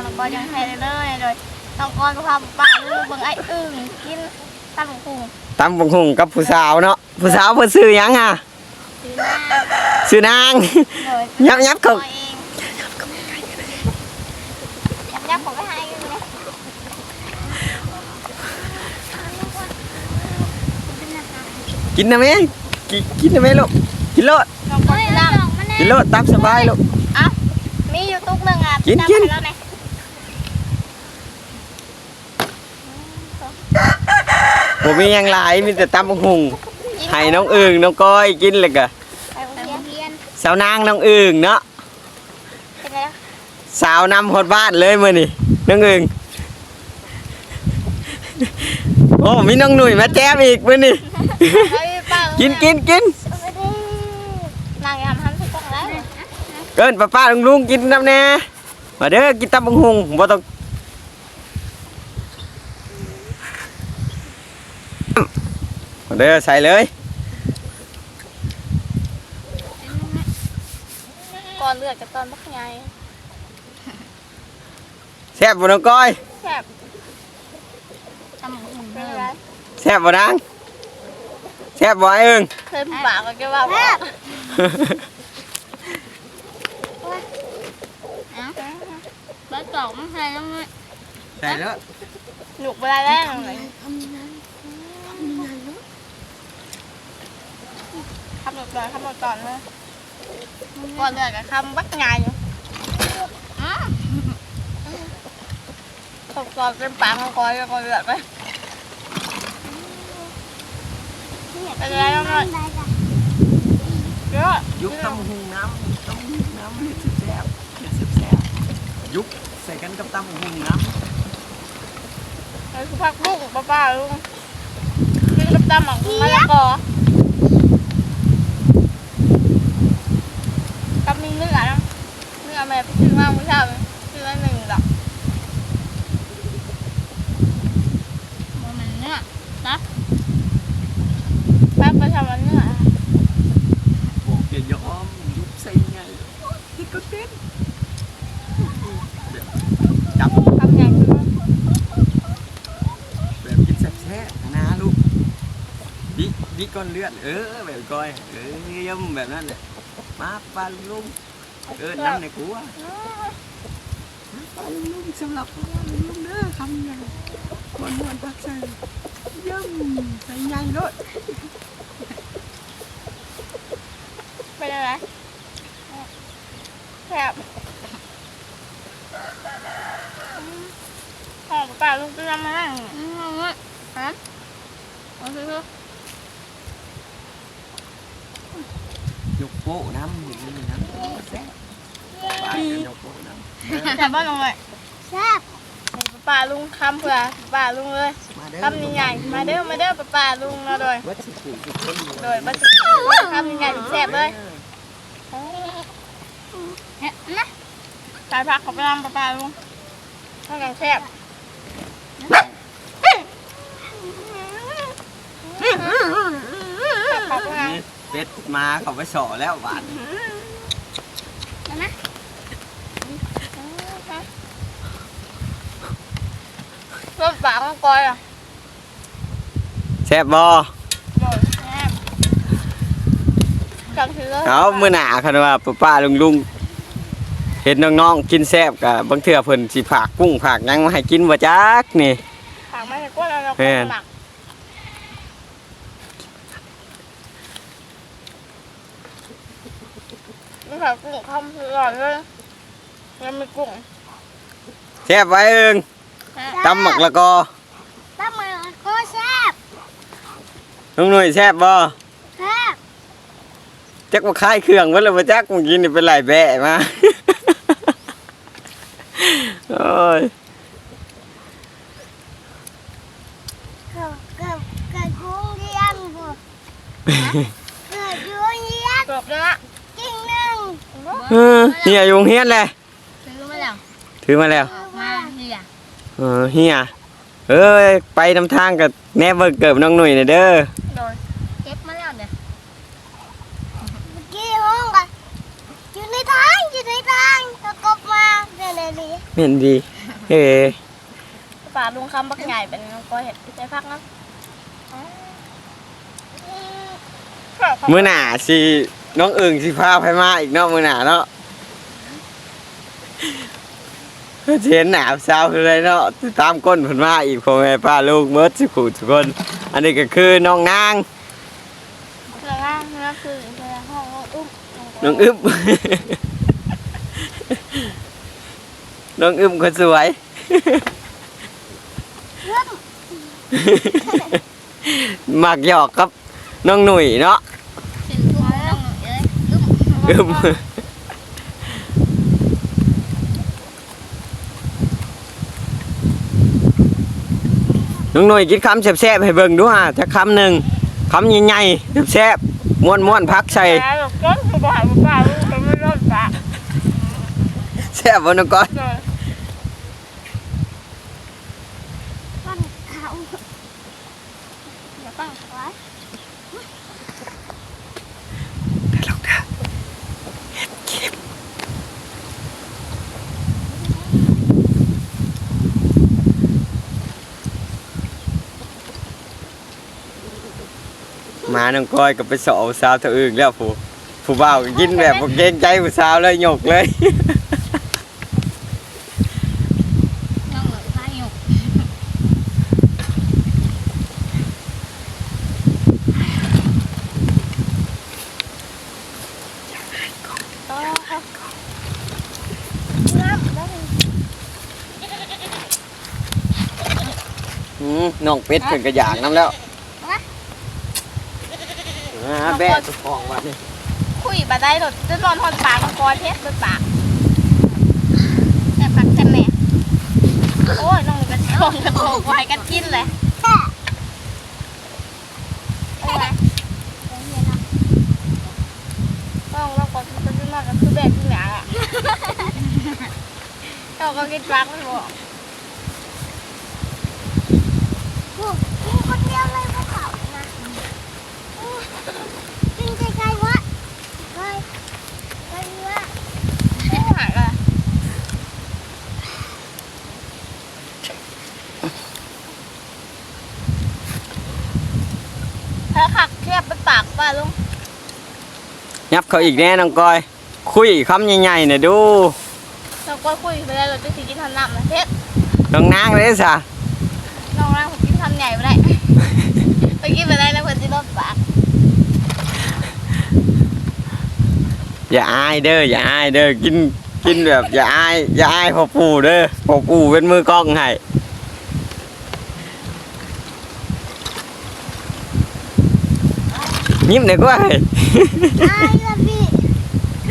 ก่อนความป่าลูกเบิ่งไอ้อึ่งกินตำบักหุ่งตำบักหุ่งกับผู้สาวเนาะผู้สาวเพิ่นซื้อหยังอะซื้อหน้าซื้อนางเลยยับยับเขา ตัวเองยับยับผมไปให้อึ่งเลยกินนะแม่กินกินนะแม่ลูกกินโลดน้องคนที่นั่งกินโลดตามสบายลูกอะมีอยู่ตุ๊กหนึ่งอะกินจำกิน ไปแล้วไหม บ่มีหยังหลายมีแต่ตำบักหุ่งให้น้องอึ่งน้องก้อยกินเลยก็ไปโรงเรียนสาวนางน้องอึ่งเนาะเป็นไงล่ะสาวนำฮอดบ้านเลยมื้อนี้น้องอึ่งโอ้มีน้องหนุ่ยมาแจมอีกมื้อนี้เฮ้ยเปล่ากินกินกินเอาไปดินางยำทำทุกกล่องแล้วเกินป้าป้าลุงลุงกินน้ำแน่มาเด้อกินตำบักหุ่งบ่ต้องมา เด้อใส่เลย ก่อนเลือดกับตอนบักใหญ่แซ่บบ่น้องก้อย แซ่บทำหุ่นเป็นไรแซ่บบ่นางแซ่บบ่ไอ้เอิง เคยปากก็แกว่าแซ่บบ้านสองไม่ใช่แล้วไงใส่แล้วหนุกเวลาแรกเลยคำ หนุกก่อนคำหนุกก่อนเลยก่อนเลือดกับคำบักใหญ่อยู่ตกก่อนเป็นปากของก่อนก่อนเลือดไปเป็นไรบ้างเลยเยอะยุกตำบักหุ่งน้ำตำบักหุ่งน้ำเฮ็ดแซ่บเฮ็ดแซ่บยุกใส่กันกับตำบักหุ่งน้ไอ้คือผักบุ้งป้าป้าลุงกินกับตำหมักมะละกอกับ มีเนื้อนะเนื้อแม่ไปซื้อมาเมื่อเช้าซื้อละหนึ่งดอกมันเนื้อนะป้าไปทำมันเนื้อำบอกอย่ายอมยุกใส่ไงที่ก็เต้นจับทำอย่างนี้แบบกินแซ่บๆนะลูกดิดิก้อนเลือดเออแบบก้อยเออย่ำแบบนั้นแหละ มาปลาลุงเออน้ำในกูอะปลาลุงสำหรับปลาลุงเด้อคำใหญ่มวนมวนตักใส่ย่ำใส่ใหญ่ด้วยเป็นอะไรแซ่บหอมป้าลุงกินมาแล้วอืมฮะเอาซื้อ ยกโป้น้ำอยู่นี่น้ำแซ่บปลาจะยกโป้น้ำแซ่บบ้านลงเลยแซ่บป้าลุงคำเผื่อป้าลุงเลยมาเด้อคำใหญ่ๆมาเด้อมาเด้อป้าป้าลุงเราโดยวัดสิบสี่สิบคนอยู่โดยบัสคำใหญ่ๆแซ่บเลยเนี่ยนะสายผักเขาไปทำป้าป้าลุงข้าวแกงแซ่บผักไง เป็ดมาเขาไปสอแล้วหวานรสปากของกอยอะแซ่บบ่โดยแซ่บจังคือเลยเอามื้อหน้าคันว่าป้าป้าลุงลุงเห็นน้องๆกินแซ่บก็บางเทื่อเพิ่นสิผากกุ้งผากหยังมาให้กินบ่จักนี่ผักไม่ใช่กล้วยแล้วเราแม่ก็นหมัก นี่ผักกุ้งคำคืออร่อยเลยยังมีกุ้งแซ่บไว้เอิงตำหมักแล้วก็ตำมันก็แซ่บน้องหน่วยแซ่บบ่แซ่บจักว่าคายเครื่องเบิ่แล้วบ่จักเมื่อกี้นี่เป็นหลายแบะมาโอ้ยกับกับกับยูเรียนบุกับยูเรียน กรอบเลยละ จริงหนึ่ง เออเฮียอยู่โรงเฮียนแหละซื้อมาแล้วถือมาแล้วมาเฮียเออเฮียเอ้ยไปนำทางกับแน่เบิ่งเกิบน้องหนุ่ยหน่อยเด้อโดยเก็บมาแล้วเนี่ยเมื่อกี้ห้องกันอยู่ในทางอยู่ในทางตะกบมาเดี๋ยวนี้เห็นดีเอ้ปลาลุงคำบักใหญ่เป็นก็เห็ดใช้พักนะมื้อหน้าสิ น้องเอิงสิพาไปมาอีกเนาะมื้อหน้าเนาะเพิ่นสิเห็นหนาวสาวคือไรเนาะตามก้นเพิ่นมาอีกพ่อแม่ป้าลูกเมิดสิขู่ทุกคน อันนี้ก็คือน้องนางเพื่อง่างเนื้อคือเพื่อห้องอุ้มน้องอึบน้องอึบคนสวยมักหยอกครับน้องหนุ่ยเนาะ เป็นทุ่งน้องเอ้ย อึ้มอึบน้องหนุ่ยกินคำแซ่บๆให้เบิ่งดูฮะจะคำหนึ่งคำใหญ่ๆแซ่บๆม้วนๆพักใส่แต่หลบก้นคือบ่ายปลาลุงมันไม่รอดปากแซ่บบ่น้องก้อยเลยปั้นเขา เดี๋ยวฟังไว้ มา น้องก้อยก็ไปสอบสาวเท่าอื่นแล้วผู้ผู้บ่าวก็กินแบบบ่เกรงใจผู้สาวเลยหยกเลย น้องเหลือผ้าหยกอ๋อน้ำได้อืมน้องเป็ดเพิ่นก็อยากน้ำแล้วอ่าแบะตัวของว่านี่คุยบาได้รอกจะนอนหอนปากมันคอเทสด้วยปากแต่ปักกันแม่โอ้ยน้องกระชงกระโตกไว้กันกินเลยเอาไงต้องเราก็จะขึ้นมาก็คือแบบที่หนาอะเราก็กินปลาไม่บอกกูคนเดียวเลยภูเขานะกินไกลๆวะไกลไกลวะ ไม่ หายเลยถ้าขักเทียบเป็นปากป่ะลุงยับเขาอีกแน่น้องก้อย คุยคำใหญ่ๆหน่อยดูเราก็คุยไปเลยเราจะสิกินทันน้ำนะเทสน้องนางเลยซะน้องร่างผมกินทันใหญ่ไปได้ไปกินไปได้แล้วคนจะรอดปากอย่าอายเด้ออย่าอายเด้อกิน กินแบบอย่าอายอย่าอายพ่อปู่เด้อพ่อปู่เป็นมือกล้องให้ยิ้มหน่อยก็ให้ไอ้ละพี่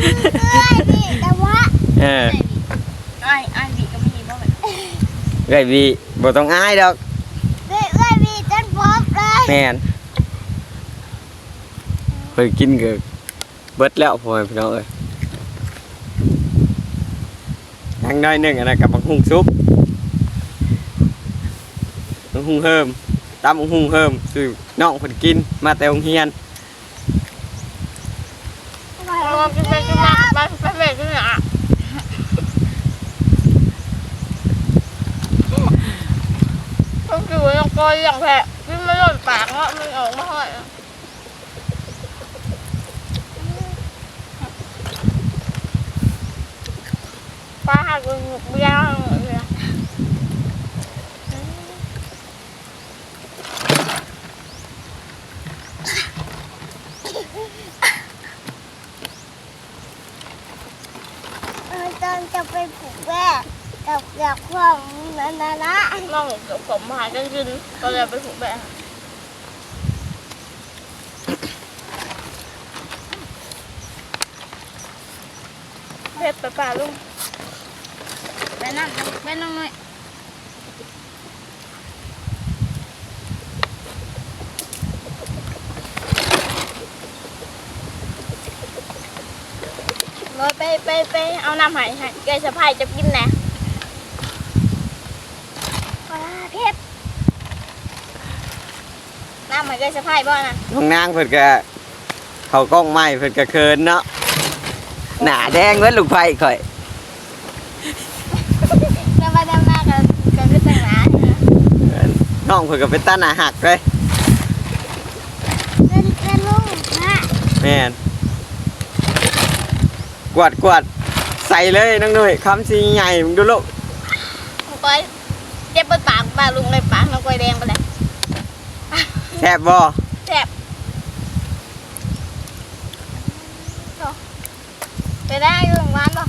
คือเอ้ยพี่แต่ว่าเออไอ้ไอ้บีก็ไม่มีบ่แบบไอ้บีบ่ต้องอายดอกเอ้ยเอ้ยพี่จนพบเลยแม่นเพิ่นกินก็เบิดแล้วพ่อแม่พี่น้องเอ้ย ยังน้อยหนึ่งอันนั้นกับบักหุ่งซุปบักหุ่งเฮิมตำบักหุ่งเฮิมซื้อน้องเพิ่นกินมาแต่โรงเรียนเรากินไปกินมาไปไปไปกินอะต้องกินยังกอยอย่างแผลกินไม่รอดปากเนาะมันออกมาห้อย ปลาหักเบี้ยเบี้ยตอนจะไปผูกแม่กับกับความนั้นนะนะน้องกับผมหากันกินก็เลยไปผูกแบะเพชรไปป่าลุง นั่นไปน้องหน่อยรถไปไปไปเอาน้ำใหายให้แกสะพายจะกินแหน่ปลาเพชรน้ำใหายแกสะพายบ่น่ะน้องนางเพิ่นก็เขากล้องไม้เพิ่นก็เคินเนาะหน้าแดงเหมือนลูกไผ่ข่อย แล้วไปดำหน้ากันกันก็แต่งหน้า น้องเพิ่นก็เป็นตาหน้าหักเลยเป็นเป็นลูกนะแม่นกวาดกวาดใส่เลยน้องหนุ่ยคำสีใหญ่มึงดูลูกน้องก้อยเจ็บเบิดปากปากลุงเลยปากน้องก้อยแดงไปเลยแซ่บบ่แซ่บไปได้อยังร้านป่ะ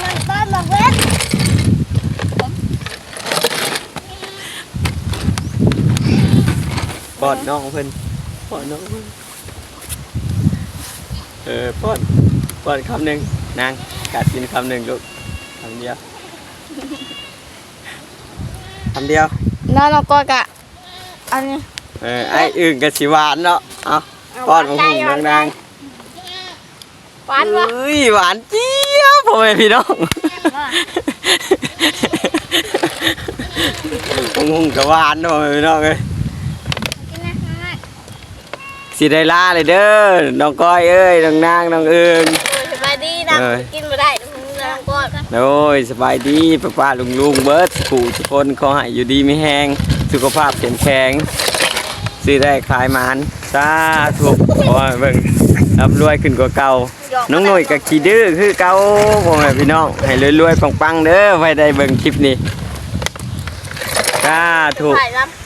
มันต้นบอกเว้น ป้ อนน้องเพิ่นป้อนน้องเพิ่นเออป้อนป้อนคำหนึ่งนางกัดกินคำหนึ่งลูกคำเดียวคำเดียวน้องน้องก้อยกะอันนี้เออไอ้อึ่งกับสิหวานเนาะเอาป้อนของหุ่นดังหวานๆวะเอ้ยหวานเจี๊ยบพ่อแม่พี่น้องของหุ่นกับหวานเนาะพ่อแม่พี่น้องเอ้ยกินนะง่าย สิได้ลาเลยเด้อน้องก้อยเอ้ยน้องนางน้องเอิงๆสบายดีนะเอ้ยกินมาได้น้องก้อยโอ้ยสบายดีป้าป้าลุงลุงเบิร์ดผูทุกคนขอให้อยู่ดีไม่แห้งสุขภาพเข้มแข็งซื้อได้ขายหมันสาธุขอให้เบิ่งรับรวยขึ้นกว่าเก่าน้องหน่ยกับขี้ดื้อคือเก่าพ่อแม่พี่น้องให้รวยๆปังๆเด้อไว้ได้เบิ่งคลิปนี้สาธุถ่ายรับ